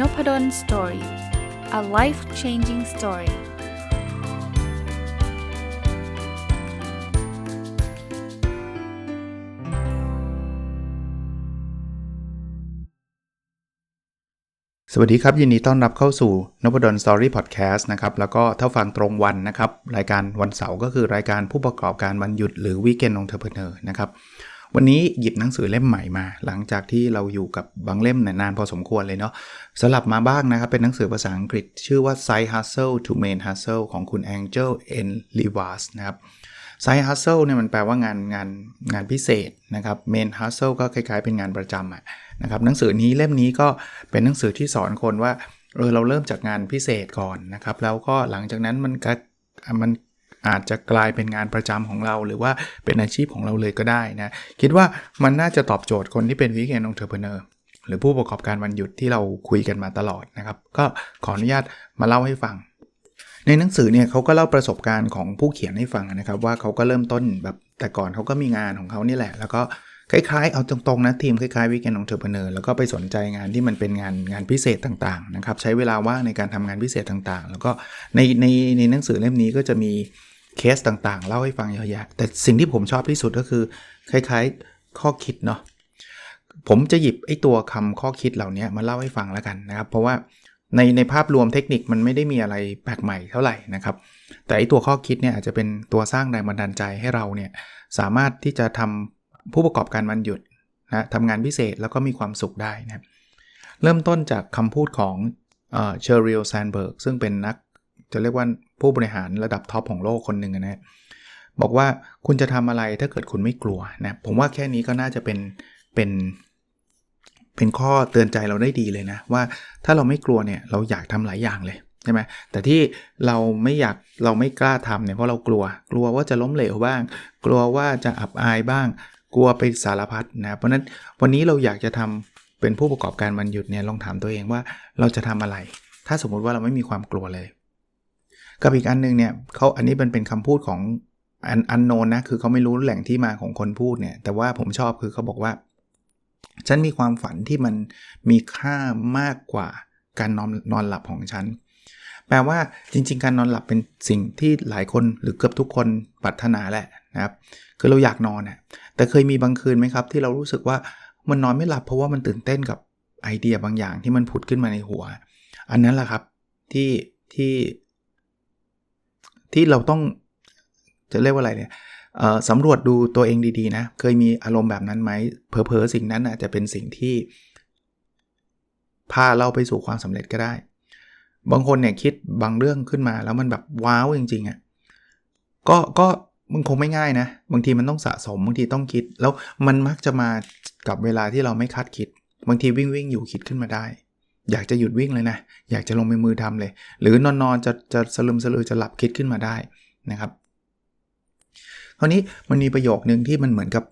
n o p ด d o สตอรี่ a life changing story สวัสดีครับ ยินดีต้อนรับเข้าสู่นพดลสตอรี่พอดแคสต์นะครับ แล้วก็ถ้าฟังตรงวันนะครับ รายการวันเสาร์ก็คือรายการผู้ประกอบการวันหยุดหรือวีเกนองเทอร์เพเนอร์นะครับ วันนี้หยิบหนังสือเล่มใหม่มา หลังจากที่เราอยู่กับบางเล่มนานพอสมควรเลยเนาะสลับมาบ้างนะครับ เป็นหนังสือภาษาอังกฤษ ชื่อว่า Side Hustle to Main Hustle ของคุณ Angel N. Levas นะครับ Side Hustle เนี่ยมันแปลว่างานงานงานพิเศษนะครับ Main Hustle ก็คล้ายๆเป็นงานประจำอะนะครับหนังสือนี้เล่มนี้ก็เป็นหนังสือที่สอนคนว่าเออเราเริ่มจากงานพิเศษก่อนนะครับ แล้วก็หลังจากนั้นมันก็มัน อาจจะกลายเป็นงานประจำของเรา หรือว่าเป็นอาชีพของเราเลยก็ได้นะ คิดว่ามันน่าจะตอบโจทย์คนที่เป็นวิกเอนองเทอร์เพเนอร์หรือผู้ประกอบการวันหยุดที่เราคุยกันมาตลอดนะครับ ก็ขออนุญาตมาเล่าให้ฟัง ในหนังสือเนี่ยเขาก็เล่าประสบการณ์ของผู้เขียนให้ฟังนะครับ ว่าเขาก็เริ่มต้นแบบแต่ก่อนเขาก็มีงานของเขานี่แหละ แล้วก็คล้ายๆ เอาตรงๆนะทีมคล้ายๆวิกเอนองเทอร์เพเนอร์แล้วก็ไปสนใจงานที่มันเป็นงานงานพิเศษต่างๆนะครับ ใช้เวลาว่างในการทำงานพิเศษต่างๆ แล้วก็ในในในหนังสือเล่มนี้ก็จะมี เคสต่างๆ เล่าให้ฟังเยอะแยะ แต่สิ่งที่ผมชอบที่สุดก็คือ คล้ายๆข้อคิดเนาะผมจะหยิบไอ้ตัวคำข้อคิดเหล่านี้มาเล่าให้ฟังแล้วกันนะครับ เพราะว่าในในภาพรวมเทคนิคมันไม่ได้มีอะไรแปลกใหม่เท่าไหร่นะครับ แต่ไอ้ตัวข้อคิดเนี่ยอาจจะเป็นตัวสร้างแรงบันดาลใจให้เราเนี่ยสามารถที่จะทำผู้ประกอบการวันหยุดนะทำงานพิเศษแล้วก็มีความสุขได้นะเริ่มต้นจากคำพูดของเชอริลแซนเบิร์กซึ่งเป็นนักจะเรียกว่า ผู้บริหารระดับท็อปของโลกคนหนึ่งนะบอกว่าคุณจะทำอะไรถ้าเกิดคุณไม่กลัวนะผมว่าแค่นี้ก็น่าจะเป็นเป็น เป็นข้อเตือนใจเราได้ดีเลยนะ ว่าถ้าเราไม่กลัวเนี่ยเราอยากทำหลายอย่างเลยใช่ไหมแต่ที่เราไม่อยากเราไม่กล้าทำเนี่ยเพราะเรากลัว กลัวว่าจะล้มเหลวบ้าง กลัวว่าจะอับอายบ้าง กลัวไปสารพัดนะเพราะนั้นวันนี้เราอยากจะทำเป็นผู้ประกอบการวันหยุดเนี่ยลองถามตัวเองว่าเราจะทำอะไร ถ้าสมมุติว่าเราไม่มีความกลัวเลย กับอีกอันนึงเนี่ยเขาอันนี้เป็นเป็นคำพูดของอันอันโนนนะคือเขาไม่รู้แหล่งที่มาของคนพูดเนี่ย แต่ว่าผมชอบคือเขาบอกว่า ฉันมีความฝันที่มันมีค่ามากกว่าการนอนนอนหลับของฉัน แปลว่าจริง ๆ การนอนหลับเป็นสิ่งที่หลายคนหรือเกือบทุกคนปรารถนาแหละนะครับ คือเราอยากนอนน่ะแต่เคยมีบางคืนไหมครับ ที่เรารู้สึกว่ามันนอนไม่หลับเพราะว่ามันตื่นเต้นกับไอเดียบางอย่างที่มันผุดขึ้นมาในหัว อันนั้นแหละครับที่ที่ ที่เราต้องจะเรียกว่าอะไรเนี่ยสำรวจดูตัวเองดีๆนะ เคยมีอารมณ์แบบนั้นไหมเพอเพอสิ่งนั้นอาจจะเป็นสิ่งที่ พาเราไปสู่ความสำเร็จก็ได้ บางคนเนี่ยคิดบางเรื่องขึ้นมาแล้วมันแบบว้าวจริงๆอะ่ะก็ก็มันคงไม่ง่ายนะ บางทีมันต้องสะสมบางทีต้องคิด แล้วมันมักจะมากับเวลาที่เราไม่คาดคิด บางทีวิ่งวิ่งอยู่คิดขึ้นมาได้ อยากจะหยุดวิ่งเลยนะ อยากจะลงไปมือทำเลย หรือนอนนอนจะจะสลืมสลือจะหลับคิดขึ้นมาได้นะครับคราวนี้มันมีประโยคนึงที่มันเหมือนกับ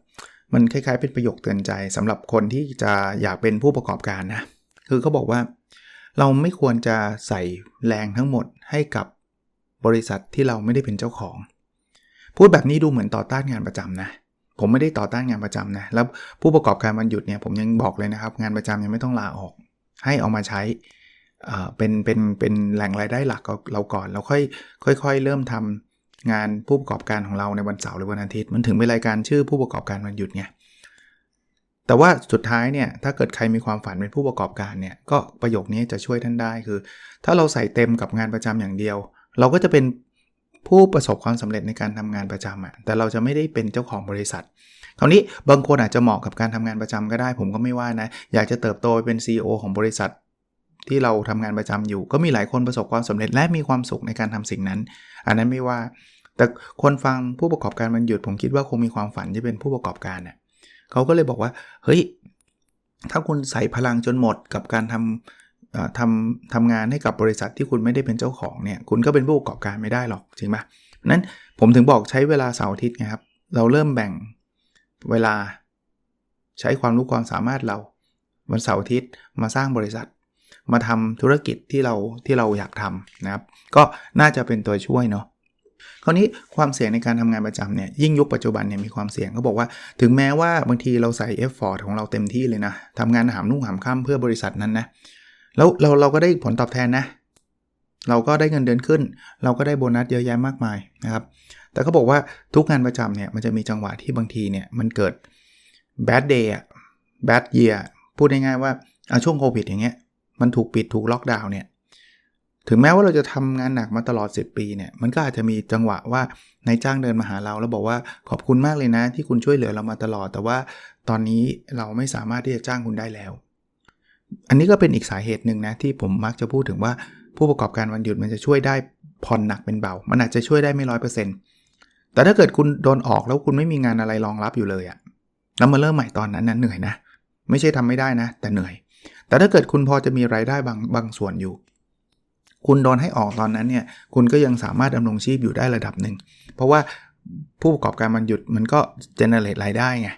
มันคล้ายๆ เป็นประโยคเตือนใจสำหรับคนที่จะอยากเป็นผู้ประกอบการนะ คือเขาบอกว่า เราไม่ควรจะใส่แรงทั้งหมดให้กับบริษัทที่เราไม่ได้เป็นเจ้าของ พูดแบบนี้ดูเหมือนต่อต้านงานประจำนะ ผมไม่ได้ต่อต้านงานประจำนะ แล้วผู้ประกอบการวันหยุดเนี่ยผมยังบอกเลยนะครับ งานประจำยังไม่ต้องลาออก ให้เอามาใช้เป็นเป็นเป็นแหล่งรายได้หลักเราก่อน แล้วค่อยค่อย ๆ เริ่มทำงานผู้ประกอบการของเราในวันเสาร์หรือวันอาทิตย์ มันถึงเป็นรายการชื่อผู้ประกอบการวันหยุดไงแต่ว่าสุดท้ายเนี่ยถ้าเกิดใครมีความฝันเป็นผู้ประกอบการเนี่ยก็ประโยคนี้จะช่วยท่านได้คือ ถ้าเราใส่เต็มกับงานประจำอย่างเดียว เราก็จะเป็นผู้ประสบความสำเร็จในการทำงานประจำอะแต่เราจะไม่ได้เป็นเจ้าของบริษัท คราวนี้บางคนอาจจะเหมาะกับการทำงานประจำก็ได้ ผมก็ไม่ว่านะ อยากจะเติบโตไปเป็น CEO ของบริษัท ที่เราทำงานประจำอยู่ ก็มีหลายคนประสบความสำเร็จและมีความสุขในการทำสิ่งนั้น อันนั้นไม่ว่า แต่คนฟังผู้ประกอบการมันหยุด ผมคิดว่าคงมีความฝันจะเป็นผู้ประกอบการเน่ยเขาก็เลยบอกว่า เฮ้ย ถ้าคุณใส่พลังจนหมดกับการทำทำทำงานให้กับบริษัทที่คุณไม่ได้เป็นเจ้าของเนี่ย คุณก็เป็นผู้ประกอบการไม่ได้หรอกจริงไหมนั้นผมถึงบอกใช้เวลาเสาร์อาทิตย์นะครับ เราเริ่มแบ่ง เวลา ใช้ความรู้ความสามารถเรา วันเสาร์อาทิตย์มาสร้างบริษัท มาทำธุรกิจที่เราที่เราอยากทำนะครับ ก็น่าจะเป็นตัวช่วยเนาะคราวนี้ความเสี่ยงในการทำงานประจำเนี่ยยิ่งยุคปัจจุบันเนี่ยมีความเสี่ยงเขาบอกว่า ถึงแม้ว่าบางทีเราใส่เอฟฟอร์ของเราเต็มที่เลยนะทำงานหามนุ่งหามค่ำเพื่อบริษัทนั้นนะแล้วเราเราก็ได้ผลตอบแทนนะ เราก็ได้เงินเดือนขึ้น เราก็ได้โบนัสเยอะแยะมากมายนะครับ แต่เขาบอกว่าทุกงานประจำเนี่ยมันจะมีจังหวะที่บางทีเนี่ยมันเกิด bad day อะ bad year พูดง่ายๆว่าอาช่วงโควิดอย่างเงี้ยมันถูกปิดถูกล็อกดาวน์เนี่ยถึงแม้ว่าเราจะทำงานหนักมาตลอด 10 ปีเนี่ยมันก็อาจจะมีจังหวะว่านายจ้างเดินมาหาเราแล้วบอกว่าขอบคุณมากเลยนะ ที่คุณช่วยเหลือเรามาตลอด แต่ว่าตอนนี้เราไม่สามารถที่จะจ้างคุณได้แล้ว อันนี้ก็เป็นอีกสาเหตุหนึ่งนะที่ผมมักจะพูดถึงว่าผู้ประกอบการวันหยุดมันจะช่วยได้ผ่อนหนักเป็นเบา มันอาจจะช่วยได้ไม่ร้อยเปอร์เซ็นต์ แต่ถ้าเกิดคุณโดนออกแล้วคุณไม่มีงานอะไรรองรับอยู่เลยอะแล้วมาเริ่มใหม่ตอนนั้นนั้นเหนื่อยนะ ไม่ใช่ทำไม่ได้นะ แต่เหนื่อย แต่ถ้าเกิดคุณพอจะมีรายได้บางบางส่วนอยู่ คุณโดนให้ออกตอนนั้นเนี่ยคุณก็ยังสามารถดำรงชีพอยู่ได้ระดับหนึ่ง เพราะว่าผู้ประกอบการมันหยุดมันก็เจเนเรตรายได้ไง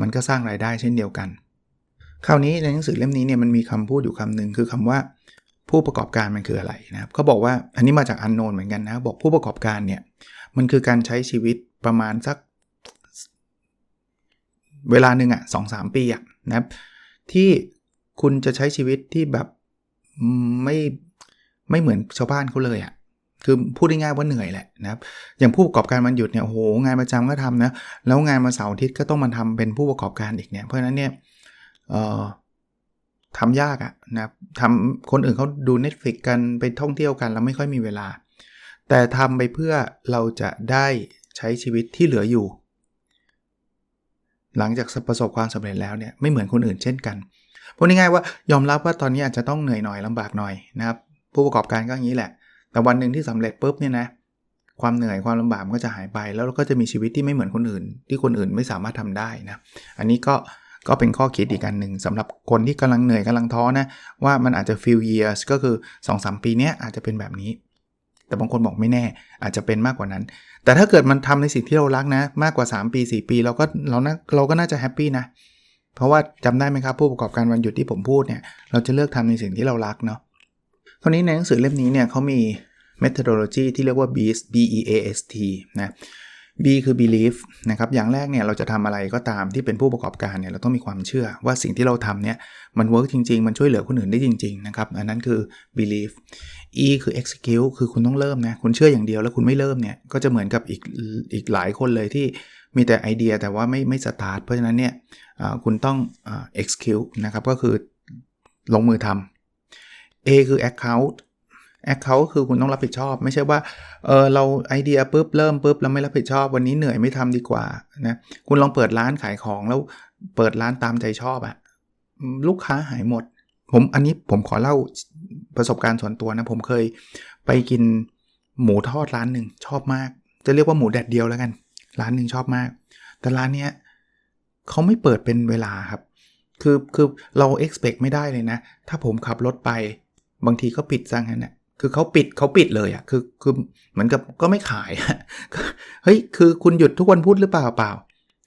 มันก็สร้างรายได้เช่นเดียวกัน คราวนี้ในหนังสือเล่มนี้เนี่ยมันมีคำพูดอยู่คำหนึ่งคือคำว่าผู้ประกอบการมันคืออะไรนะครับเขาบอกว่าอันนี้มาจากอันโนนเหมือนกันนะบอกผู้ประกอบการเนี่ย มันคือการใช้ชีวิตประมาณสัก เวลาหนึ่งอะสองสามปีอะนะครับที่คุณจะใช้ชีวิตที่แบบไม่ไม่เหมือนชาวบ้านเขาเลยอะคือพูดง่ายๆว่าเหนื่อยแหละนะครับ อย่างผู้ประกอบการมันหยุดเนี่ยโอ้โหงานประจำก็ทำนะ แล้วงานมาเสาร์อาทิตย์ก็ต้องมาทำเป็นผู้ประกอบการอีกเนี่ย เพราะฉะนั้นเนี่ยเอ่อทำยากอะนะครับทำคนอื่นเขาดู Netflix กันไปท่องเที่ยวกัน แล้วไม่ค่อยมีเวลา แต่ทำไปเพื่อเราจะได้ใช้ชีวิตที่เหลืออยู่ หลังจากประสบความสำเร็จแล้วเนี่ยไม่เหมือนคนอื่นเช่นกันพูดง่ายๆว่ายอมรับว่าตอนนี้อาจจะต้องเหนื่อยหน่อยลำบากหน่อยนะครับผู้ประกอบการก็อย่างนี้แหละ แต่วันหนึ่งที่สำเร็จปุ๊บเนี่ยนะความเหนื่อยความลำบากก็จะหายไป แล้วเราก็จะมีชีวิตที่ไม่เหมือนคนอื่น ที่คนอื่นไม่สามารถทำได้นะอันนี้ก็ก็เป็นข้อคิดอีกการหนึ่งสำหรับคนที่กำลังเหนื่อยกำลังท้อนะว่ามันอาจจะ few years ก็คือ 2-3 ปีนี้อาจจะเป็นแบบนี้ แต่บางคนบอกไม่แน่ อาจจะเป็นมากกว่านั้น แต่ถ้าเกิดมันทำในสิ่งที่เรารักนะ มากกว่า 3 ปี 4 ปีเราก็เรานะเราก็น่าจะแฮปปี้นะ เพราะว่าจำได้ไหมครับผู้ประกอบการวันหยุดที่ผมพูดเนี่ยเราจะเลือกทำในสิ่งที่เรารักเนาะคราวนี้ในหนังสือเล่มนี้เนี่ยเขามี methodology ที่เรียกว่า BEAST B E A S T นะ B คือ belief นะครับ อย่างแรกเนี่ยเราจะทำอะไรก็ตามที่เป็นผู้ประกอบการเนี่ยเราต้องมีความเชื่อว่าสิ่งที่เราทำเนี่ยมันเวิร์กจริง ๆ มันช่วยเหลือคนอื่นได้จริง ๆ นะครับ อันนั้นคือ belief E คือ execute คือคุณต้องเริ่มนะ คุณเชื่ออย่างเดียวแล้วคุณไม่เริ่มเนี่ย ก็จะเหมือนกับอีกอีกหลายคนเลยที่มีแต่ไอเดียแต่ว่าไม่ไม่สตาร์ทเพราะฉะนั้นเนี่ยคุณต้อง execute นะครับ ก็คือลงมือทำ A คือ account แอคเคาท์คือคุณต้องรับผิดชอบ ไม่ใช่ว่าเออเราไอเดียปุ๊บเริ่มปุ๊บแล้วไม่รับผิดชอบ วันนี้เหนื่อยไม่ทำดีกว่านะคุณลองเปิดร้านขายของแล้วเปิดร้านตามใจชอบอะลูกค้าหายหมด ผมอันนี้ผมขอเล่าประสบการณ์ส่วนตัวนะ ผมเคยไปกินหมูทอดร้านหนึ่งชอบมาก จะเรียกว่าหมูแดดเดียวแล้วกัน ร้านหนึ่งชอบมาก แต่ร้านเนี้ยเขาไม่เปิดเป็นเวลาครับ คือคือเรา expect ไม่ได้เลยนะ ถ้าผมขับรถไป บางทีก็ปิดซะงั้นนะคือเขาปิดเขาปิดเลยอะ่ะคือคือเหมือนกับก็ไม่ขายเฮ้ยคือคุณหยุดทุกวันพุธหรือเปล่าเปล่า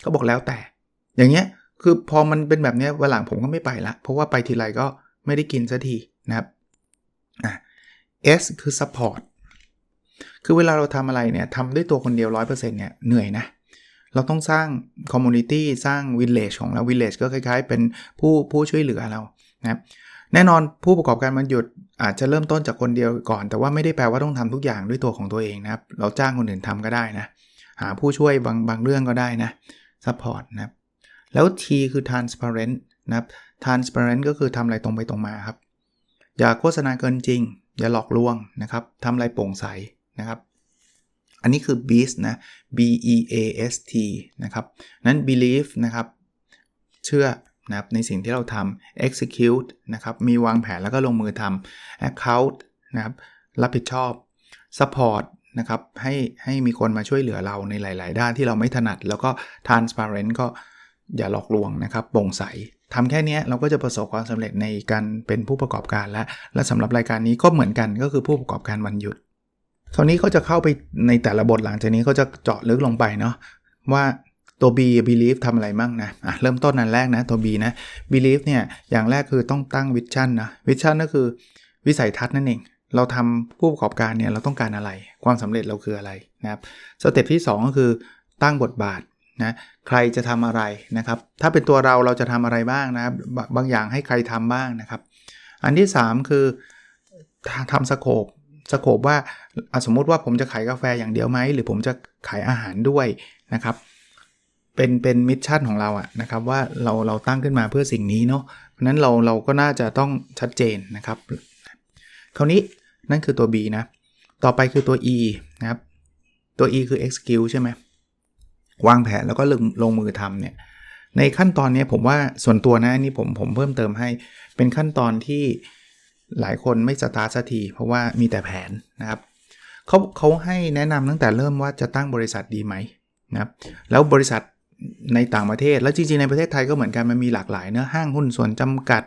เขาบอกแล้วแต่ อย่างเงี้ยคือพอมันเป็นแบบนี้วันหลังผมก็ไม่ไปละเพราะว่าไปทีไรก็ ไม่ได้กินสักทีนะครับอะ S คือ support คือเวลาเราทำอะไรเนี่ยทำด้วยตัวคนเดียว 100%เนี่ยเหนื่อยนะ เราต้องสร้าง community สร้าง village ของเรา village ก็คล้ายๆ เป็นผู้ผู้ช่วยเหลือเรานะครับแน่นอนผู้ประกอบการมันหยุดอาจจะเริ่มต้นจากคนเดียวก่อน แต่ว่าไม่ได้แปลว่าต้องทำทุกอย่างด้วยตัวของตัวเองนะครับ เราจ้างคนอื่นทำก็ได้นะ หาผู้ช่วยบางบางเรื่องก็ได้นะซัพพอร์ตนะครับ แล้ว T คือ transparent นะครับ transparent ก็คือทำอะไรตรงไปตรงมาครับ อย่าโฆษณาเกินจริง อย่าหลอกลวงนะครับทำอะไรโปร่งใสนะครับ อันนี้คือ beast นะ B E A S T นะครับ นั้น believe นะครับ เชื่อนะครับในสิ่งที่เราทำ execute นะครับ มีวางแผนแล้วก็ลงมือทำ account นะครับ รับผิดชอบ support นะครับ ให้ให้มีคนมาช่วยเหลือเราในหลาย ๆ ด้านที่เราไม่ถนัด แล้วก็ transparent ก็อย่าหลอกลวงนะครับ โปร่งใส ทำแค่นี้เราก็จะประสบความสำเร็จในการเป็นผู้ประกอบการแล้วและสำหรับรายการนี้ก็เหมือนกันก็คือผู้ประกอบการวันหยุดคราวนี้เขาจะเข้าไปในแต่ละบทหลังจากนี้เขาจะเจาะลึกลงไปเนาะว่าตัว B believe ทำอะไรมั่งนะอะเริ่มต้นนันแรกนะตัว B นะ believe เนี่ยอย่างแรกคือต้องตั้งวิชั่นนะวิชั่นก็คือวิสัยทัศน์นั่นเอง เราทำผู้ประกอบการเนี่ยเราต้องการอะไร ความสำเร็จเราคืออะไรนะครับสเต็ปที่ 2 ก็คือตั้งบทบาท นะใครจะทำอะไรนะครับ ถ้าเป็นตัวเราเราจะทำอะไรบ้างนะครับบางอย่างให้ใครทำบ้างนะครับ อันที่ 3 คือทำสโคปสโคปว่าสมมุติว่าผมจะขายกาแฟอย่างเดียวไหมหรือผมจะขายอาหารด้วยนะครับ เป็นเป็นมิชชั่นของเราอะนะครับว่าเราเราตั้งขึ้นมาเพื่อสิ่งนี้เนาะเพราะนั้นเราเราก็น่าจะต้องชัดเจนนะครับ คราวนี้นั่นคือตัว B นะ ต่อไปคือตัว E นะครับ ตัว E คือ execute ใช่ไหม วางแผนแล้วก็ลงลงมือทำเนี่ยในขั้นตอนนี้ผมว่าส่วนตัวนะนี่ผมผมเพิ่มเติมให้เป็นขั้นตอนที่หลายคนไม่สตาร์ทสักทีเพราะว่ามีแต่แผนนะครับเขาเขาให้แนะนำตั้งแต่เริ่มว่าจะตั้งบริษัทดีไหมนะครับแล้วบริษัทในต่างประเทศ แล้วจริงๆในประเทศไทยก็เหมือนกันมันมีหลากหลายเนื้อห้างหุ้นส่วนจำกัด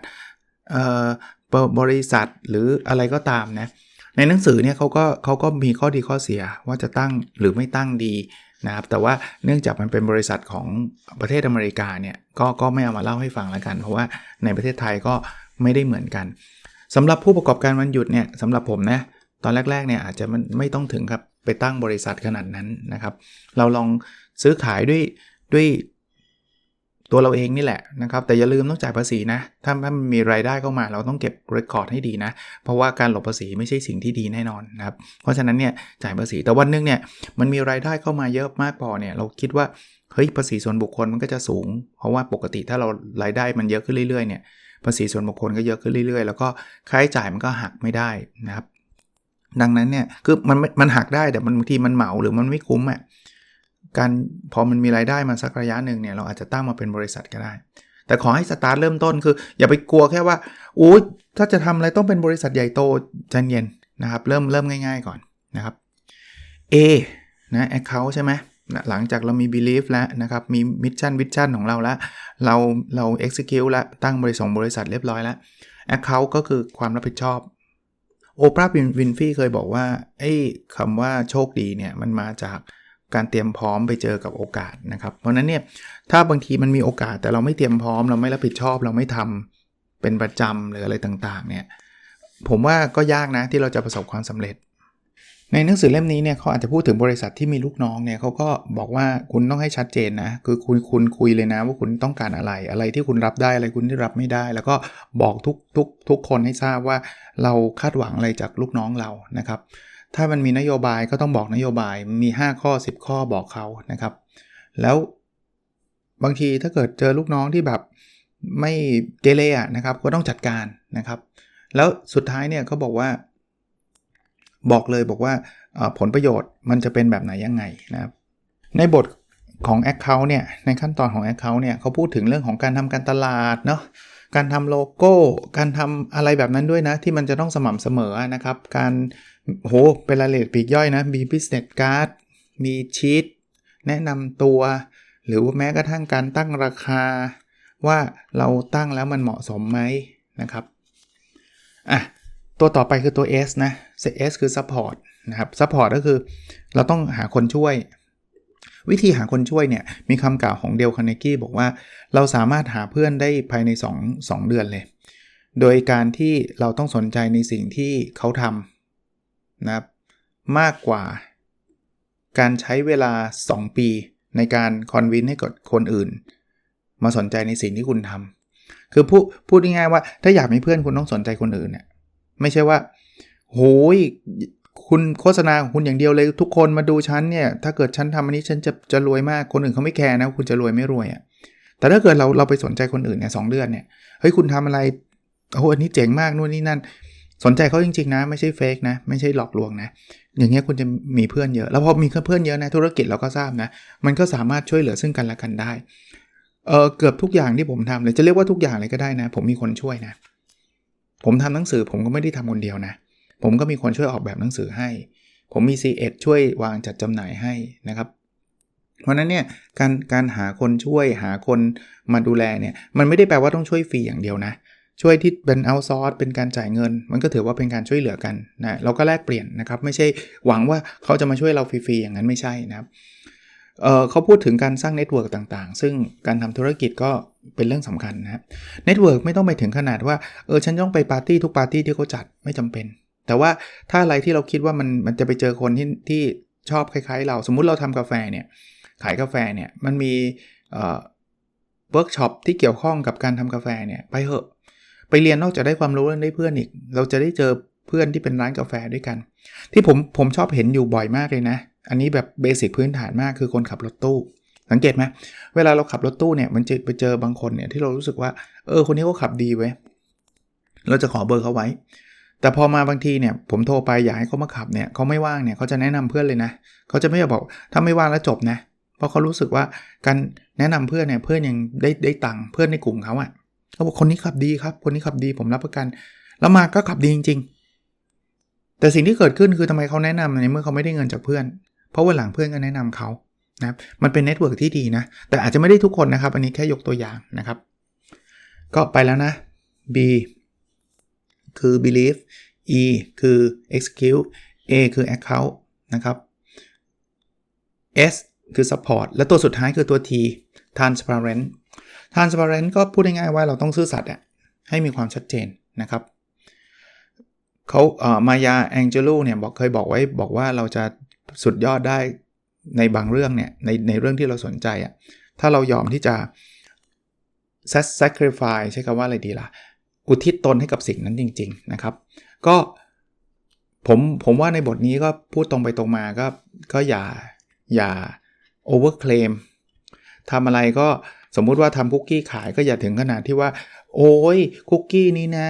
บริษัทหรืออะไรก็ตามนะในหนังสือเนี่ยเขาก็เขาก็มีข้อดีข้อเสียว่าจะตั้งหรือไม่ตั้งดี นะครับแต่ว่าเนื่องจากมันเป็นบริษัทของประเทศอเมริกาเนี่ยก็ก็ไม่เอามาเล่าให้ฟังแล้วกัน เพราะว่าในประเทศไทยก็ไม่ได้เหมือนกันสำหรับผู้ประกอบการวันหยุดเนี่ยสำหรับผมนะตอนแรกๆเนี่ยอาจจะมันไม่ต้องถึงครับไปตั้งบริษัทขนาดนั้นนะครับ เราลองซื้อขายด้วยด้วย ตัวเราเองนี่แหละนะครับแต่อย่าลืมต้องจ่ายภาษีนะถ้ามันมีรายได้เข้ามาเราต้องเก็บเรคคอร์ดให้ดีนะ เพราะว่าการหลบภาษีไม่ใช่สิ่งที่ดีแน่นอนนะครับเพราะฉะนั้นเนี่ยจ่ายภาษีแต่วันนึงเนี่ยมันมีรายได้เข้ามาเยอะมากพอเนี่ยเราคิดว่าเฮ้ยภาษีส่วนบุคคลมันก็จะสูง เพราะว่าปกติถ้าเรารายได้มันเยอะขึ้นเรื่อยๆเนี่ยภาษีส่วนบุคคลก็เยอะขึ้นเรื่อยๆ แล้วก็ค่าใช้จ่ายมันก็หักไม่ได้นะครับดังนั้นเนี่ยคือมันมันหักได้แต่มันบางทีมันเหมาหรือมันไม่คุ้มอะ่ะ การพอมันมีรายได้มาสักระยะหนึ่งเนี่ยเราอาจจะตั้งมาเป็นบริษัทก็ได้ แต่ขอให้สตาร์ทเริ่มต้นคือ อย่าไปกลัวแค่ว่าอู้ถ้าจะทำอะไรต้องเป็นบริษัทใหญ่โตใจเย็นนะครับเริ่มเริ่มง่าย ๆก่อนนะครับ A นะ account ใช่ไหมหลังจากเรามี belief แล้วนะครับ มี mission vision ของเราแล้ว เราเรา execute แล้ว ตั้งบริษัทบริษัทเรียบร้อยแล้ว account ก็คือความรับผิดชอบโอปราห์วินฟี่เคยบอกว่าไอ้คำว่าโชคดีเนี่ย มันมาจาก การเตรียมพร้อมไปเจอกับโอกาสนะครับ เพราะนั้นเนี่ยถ้าบางทีมันมีโอกาสแต่เราไม่เตรียมพร้อม เราไม่รับผิดชอบ เราไม่ทำเป็นประจำหรืออะไรต่างๆเนี่ยผมว่าก็ยากนะที่เราจะประสบความสำเร็จ ในหนังสือเล่มนี้เนี่ยเขาอาจจะพูดถึงบริษัทที่มีลูกน้องเนี่ยเขาก็บอกว่าคุณต้องให้ชัดเจนนะคือคุณคุณคุยเลยนะว่าคุณต้องการอะไร อะไรที่คุณรับได้อะไรคุณที่รับไม่ได้ แล้วก็บอกทุกทุกทุกคนให้ทราบว่าเราคาดหวังอะไรจากลูกน้องเรานะครับ ถ้ามันมีนโยบายก็ต้องบอกนโยบายมี 5 ข้อ 10 ข้อบอกเขานะครับ แล้วบางทีถ้าเกิดเจอลูกน้องที่แบบไม่เกเรนะครับ ก็ต้องจัดการนะครับ แล้วสุดท้ายเนี่ยเขาบอกว่า บอกเลยบอกว่าผลประโยชน์มันจะเป็นแบบไหนยังไงนะครับในบทของ Account เนี่ยในขั้นตอนของ Account เนี่ยเขาพูดถึงเรื่องของการทำการตลาดเนาะการทำโลโก้ การทำอะไรแบบนั้นด้วยนะ ที่มันจะต้องสม่ำเสมอนะครับ การ โห เป็นรายละเอียดปีกย่อยนะ มี business card มีชีตแนะนำตัว หรือว่าแม้กระทั่งการตั้งราคา ว่าเราตั้งแล้วมันเหมาะสมไหมนะครับ อะ ตัวต่อไปคือตัว S นะ S คือ support นะครับ support ก็คือเราต้องหาคนช่วย วิธีหาคนช่วยเนี่ย มีคำกล่าวของเดลคาร์เนกี้บอกว่า เราสามารถหาเพื่อนได้ภายใน 2 2 เดือนเลย โดยการที่เราต้องสนใจในสิ่งที่เขาทำ นะครับมากกว่า การใช้เวลา 2 ปีในการคอนวินให้กับคนอื่น มาสนใจในสิ่งที่คุณทำคือพูดพูดง่ายๆว่าถ้าอยากมีเพื่อนคุณต้องสนใจคนอื่นเนี่ยไม่ใช่ว่าโหยคุณโฆษณาของคุณอย่างเดียวเลยทุกคนมาดูฉันเนี่ย ถ้าเกิดฉันทำอันนี้ฉันจะจะรวยมากคนอื่นเขาไม่แคร์นะคุณจะรวยไม่รวยอะ่ะแต่ถ้าเกิดเราเราไปสนใจคนอื่นเนี่ยสเดือนเนี่ยเฮ้ยคุณทำอะไรโอ้โหอันนี้เจ๋งมากนู่นนี่นั่น สนใจเขาจริงๆนะ ไม่ใช่เฟกนะ ไม่ใช่หลอกลวงนะ อย่างเงี้ยคุณจะมีเพื่อนเยอะ แล้วพอมีเพื่อนเยอะนะธุรกิจเราก็ทราบนะ มันก็สามารถช่วยเหลือซึ่งกันและกันได้ เออเกือบทุกอย่างที่ผมทำเลยจะเรียกว่าทุกอย่างเลยก็ได้นะ ผมมีคนช่วยนะ ผมทำหนังสือผมก็ไม่ได้ทำคนเดียวนะ ผมก็มีคนช่วยออกแบบหนังสือให้ ผมมี C1 ช่วยวางจัดจำหน่ายให้นะครับเพราะนั้นเนี่ยการการหาคนช่วยหาคนมาดูแลเนี่ยมันไม่ได้แปลว่าต้องช่วยฟรีอย่างเดียวนะ ช่วยที่เป็นเอาซอร์สเป็นการจ่ายเงิน มันก็ถือว่าเป็นการช่วยเหลือกันนะเราก็แลกเปลี่ยนนะครับ ไม่ใช่หวังว่าเขาจะมาช่วยเราฟรีๆอย่างนั้นไม่ใช่นะครับเเขาพูดถึงการสร้างเน็ตเวิร์กต่างๆ ซึ่งการทำธุรกิจก็เป็นเรื่องสำคัญนะครับเน็ตเวิร์กไม่ต้องไปถึงขนาดว่าเออฉันต้องไปปาร์ตี้ทุกปาร์ตี้ที่เขาจัดไม่จำเป็น แต่ว่าถ้าอะไรที่เราคิดว่ามันมันจะไปเจอคนที่ที่ชอบคล้ายๆ เราสมมุติเราทำกาแฟเนี่ยขายกาแฟเนี่ยมันมีเวิร์กช็อปที่เกี่ยวข้องกับการทำกาแฟเนี่ยไปเหอะ ไปเรียนนอกจากได้ความรู้แล้วได้เพื่อนอีก เราจะได้เจอเพื่อนที่เป็นร้านกาแฟด้วยกัน ที่ผมผมชอบเห็นอยู่บ่อยมากเลยนะ อันนี้แบบเบสิกพื้นฐานมากคือคนขับรถตู้ สังเกตไหมเวลาเราขับรถตู้เนี่ยมันจะไปเจอบางคนเนี่ยที่เรารู้สึกว่าเออคนนี้เขาขับดีเว้เราจะขอเบอร์เขาไว้ แต่พอมาบางทีเนี่ยผมโทรไปอยากให้เขามาขับเนี่ยเขาไม่ว่างเนี่ยเขาจะแนะนำเพื่อนเลยนะเขาจะไม่บอกถ้าไม่ว่างแล้วจบนะเพราะเขารู้สึกว่าการแนะนำเพื่อนเนี่ยเพื่อนยังได้ได้ตังค์เพื่อนในกลุ่มเขาอะ่ะ เขาบอกคนนี้ขับดีครับ คนนี้ขับดีผมรับประกัน แล้วมาก็ขับดีจริง ๆ แต่สิ่งที่เกิดขึ้นคือทำไมเขาแนะนำในเมื่อเขาไม่ได้เงินจากเพื่อน เพราะวันหลังเพื่อนก็แนะนำเขานะครับมันเป็นเน็ตเวิร์กที่ดีนะ แต่อาจจะไม่ได้ทุกคนนะครับ อันนี้แค่ยกตัวอย่างนะครับ ก็ไปแล้วนะ B คือ believe E คือ execute A คือ account นะครับ S คือ support และตัวสุดท้ายคือตัว T transparent transparent ก็พูดง่ายๆว่าเราต้องซื่อสัตย์อะให้มีความชัดเจนนะครับเขาเอ่อมายาแองเจลูเนี่ยบอกเคยบอกไว้บอกว่าเราจะสุดยอดได้ในบางเรื่องเนี่ยในในเรื่องที่เราสนใจอะถ้าเรายอมที่จะ sacrifice ใช้คำว่าอะไรดีล่ะ อุทิศตนให้กับสิ่งนั้นจริง ๆนะครับ ก็ผมผมว่าในบทนี้ก็พูดตรงไปตรงมาก็ก็อย่าอย่า overclaim ทำอะไรก็ สมมุติว่าทำคุกกี้ขายก็อย่าถึงขนาดที่ว่า โอ้ยคุกกี้นี้นะ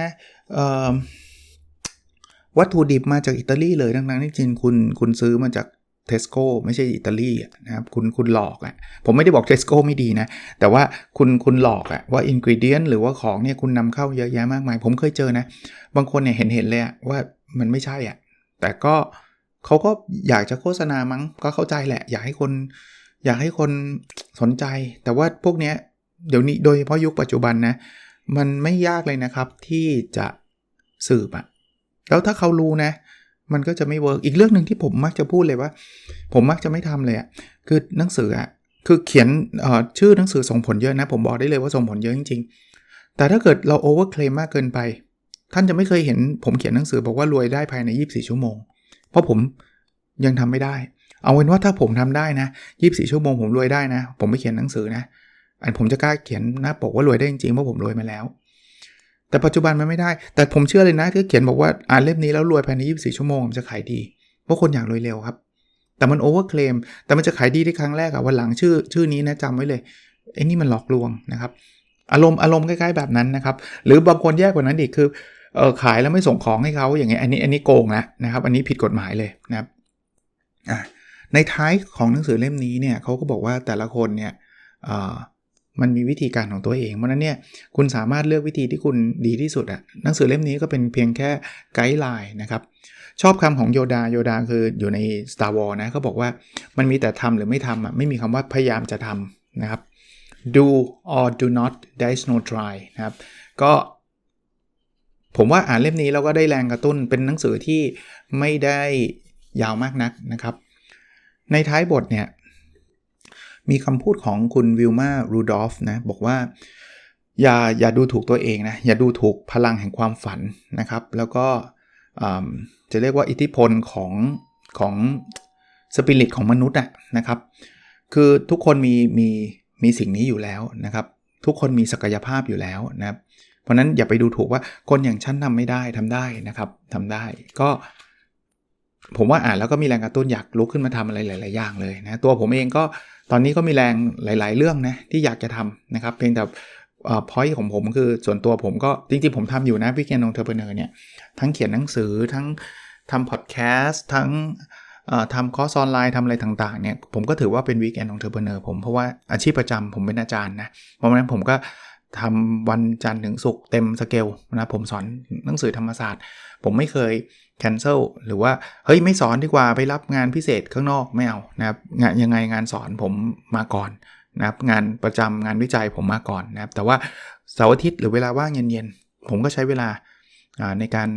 วัตถุดิบมาจากอิตาลีเลยดังนั้นจริงคุณคุณซื้อมาจากเทสโก้ไม่ใช่อิตาลีนะครับคุณคุณหลอกอะ่ะผมไม่ได้บอกเทสโก้ไม่ดีนะ แต่ว่าคุณคุณหลอกอะ่ะว่าอินกิเดียนหรือว่าของเนี่ยคุณนำเข้าเยอะแยะมากมาย ผมเคยเจอนะ บางคนเนี่ยเห็นเห็นเลยว่ามันไม่ใช่อะ่ะแต่ก็เขาก็อยากจะโฆษณามั้งก็เข้าใจแหละ อยากให้คน อยากให้คนสนใจ แต่ว่าพวกเนี้ยเดี๋ยวนี้โดยเฉพาะยุคปัจจุบันนะ มันไม่ยากเลยนะครับที่จะสืบอะแล้วถ้าเขารู้นะ มันก็จะไม่เวิร์กอีกเรื่องหนึ่งที่ผมมักจะพูดเลยว่า ผมมักจะไม่ทำเลยอะคือหนังสืออะคือเขียนชื่อหนังสือส่งผลเยอะนะ ผมบอกได้เลยว่าส่งผลเยอะจริงๆ แต่ถ้าเกิดเราโอเวอร์เคลมมากเกินไป ท่านจะไม่เคยเห็นผมเขียนหนังสือบอกว่ารวยได้ภายใน 24 ชั่วโมง เพราะผมยังทำไม่ได้ เอาเป็นว่าถ้าผมทำได้นะ24 ชั่วโมงผมรวยได้นะ ผมไม่เขียนหนังสือนะ อันผมจะกล้าเขียนหน้าปกว่ารวยได้จริงๆเพราะผมรวยมาแล้ว แต่ปัจจุบันมันไม่ได้ แต่ผมเชื่อเลยนะที่เขียนบอกว่าอ่านเล่มนี้แล้วรวยภายใน 24 ชั่วโมงมจะขายดี เพราะคนอยากรวยเร็วครับ แต่มันโอเวอร์เคลมแต่มันจะขายดีที่ครั้งแรกอะวันหลังชื่อ ชื่อนี้นะจำไว้เลยไอ้นี่มันหลอกลวงนะครับอารมณ์อารมณ์คล้ายๆแบบนั้นนะครับ หรือบางคนแย่กว่านั้นอีกคือเออขายแล้วไม่ส่งของให้เขาอย่างเงี้ยอันนี้อันนี้โกงแล้วนะครับ อันนี้ผิดกฎหมายเลยนะครับอ่า ในท้ายของหนังสือเล่มนี้เนี่ยเขาก็บอกว่าแต่ละคนเนี่ยมันมีวิธีการของตัวเอง เพราะนั้นเนี่ยคุณสามารถเลือกวิธีที่คุณดีที่สุดอะหนังสือเล่มนี้ก็เป็นเพียงแค่ไกด์ไลน์นะครับชอบคำของโยดาโยดาคืออยู่ใน Star Wars นะเขาบอกว่ามันมีแต่ทำหรือไม่ทำอะไม่มีคำว่าพยายามจะทำนะครับ do or do not there is no try นะครับก็ผมว่าอ่านเล่มนี้เราก็ได้แรงกระตุ้นเป็นหนังสือที่ไม่ได้ยาวมากนักนะครับ ในท้ายบทเนี่ย มีคำพูดของคุณวิลมารูดอฟนะ บอกว่า อย่าอย่าดูถูกตัวเองนะ อย่าดูถูกพลังแห่งความฝันนะครับ แล้วก็จะเรียกว่าอิทธิพลของของสปิริตของมนุษย์นะครับ คือทุกคนมีมีมีสิ่งนี้อยู่แล้วนะครับ ทุกคนมีศักยภาพอยู่แล้วนะครับ เพราะนั้นอย่าไปดูถูกว่าคนอย่างฉันทำไม่ได้ทำได้นะครับทำได้ ก็ ผมว่าอ่านแล้วก็มีแรงกระตุ้นอยากลุกขึ้นมาทำอะไรหลาย ๆ อย่างเลยนะตัวผมเองก็ตอนนี้ก็มีแรงหลาย ๆ เรื่องนะที่อยากจะทำนะครับ เพียงแต่พอยต์ของผมคือส่วนตัวผมก็จริง ๆ ผมทำอยู่นะวิกเกนองเทอร์เพเนอร์เนี่ยทั้งเขียนหนังสือทั้งทำพอดแคสต์ทั้งทำคอร์สออนไลน์ทำอะไรต่าง ๆ เนี่ยผมก็ถือว่าเป็นวิกเอนองเทอร์เพเนอร์ผมเพราะว่าอาชีพประจำผมเป็นอาจารย์นะเพราะฉะนั้นผมก็ทำวันจันทร์ถึงศุกร์เต็มสเกลนะผมสอนหนังสือธรรมศาสตร์ ผมไม่เคย cancel หรือว่าเฮ้ยไม่สอนดีกว่าไปรับงานพิเศษข้างนอกไม่เอานะครับงานยังไงงานสอนผมมาก่อนนะครับงานประจำงานวิจัยผมมาก่อนนะครับแต่ว่าเสาร์อาทิตย์หรือเวลาว่างเย็นๆ ผมก็ใช้เวลาในการ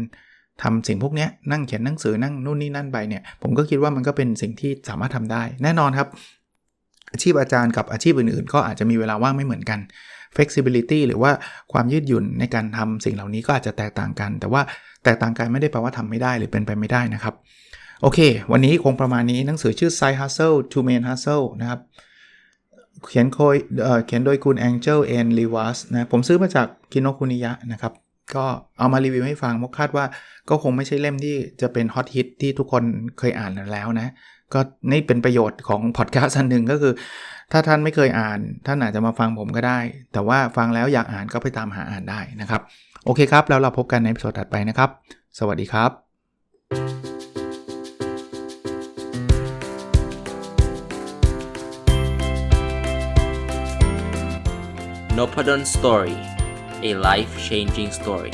ทำสิ่งพวกนี้นั่งเขียนหนังสือนั่งนู่นนี่นั่นไปเนี่ยผมก็คิดว่ามันก็เป็นสิ่งที่สามารถทำได้ แน่นอนครับ อาชีพอาจารย์กับอาชีพอื่นๆ ก็อาจจะมีเวลาว่างไม่เหมือนกัน flexibility หรือว่าความยืดหยุ่นในการทำสิ่งเหล่านี้ก็อาจจะแตกต่างกัน แต่ว่า แตกต่างกันไม่ได้แปลว่าทำไม่ได้หรือเป็นไปไม่ได้นะครับ โอเค วันนี้คงประมาณนี้หนังสือชื่อ Side Hustle to Main Hustle นะครับ เขียนโดยเขียนโดยคุณ Angel N. l e w a s นะ ผมซื้อมาจากคินโนคุนิยะนะครับ ก็เอามารีวิวให้ฟังเพราะคาดว่าก็คงไม่ใช่เล่มที่จะเป็นฮอตฮิตที่ทุกคนเคยอ่านแล้วนะ ก็นี่เป็นประโยชน์ของพอดแคสต์อันหนึ่งก็คือ ถ้าท่านไม่เคยอ่าน ท่านอาจจะมาฟังผมก็ได้ แต่ว่าฟังแล้วอยากอ่านก็ไปตามหาอ่านได้นะครับ โอเคครับ แล้วเราพบกันในสดถัดไปนะครับ สวัสดีครับ n o p a d o n Story, a life changing story.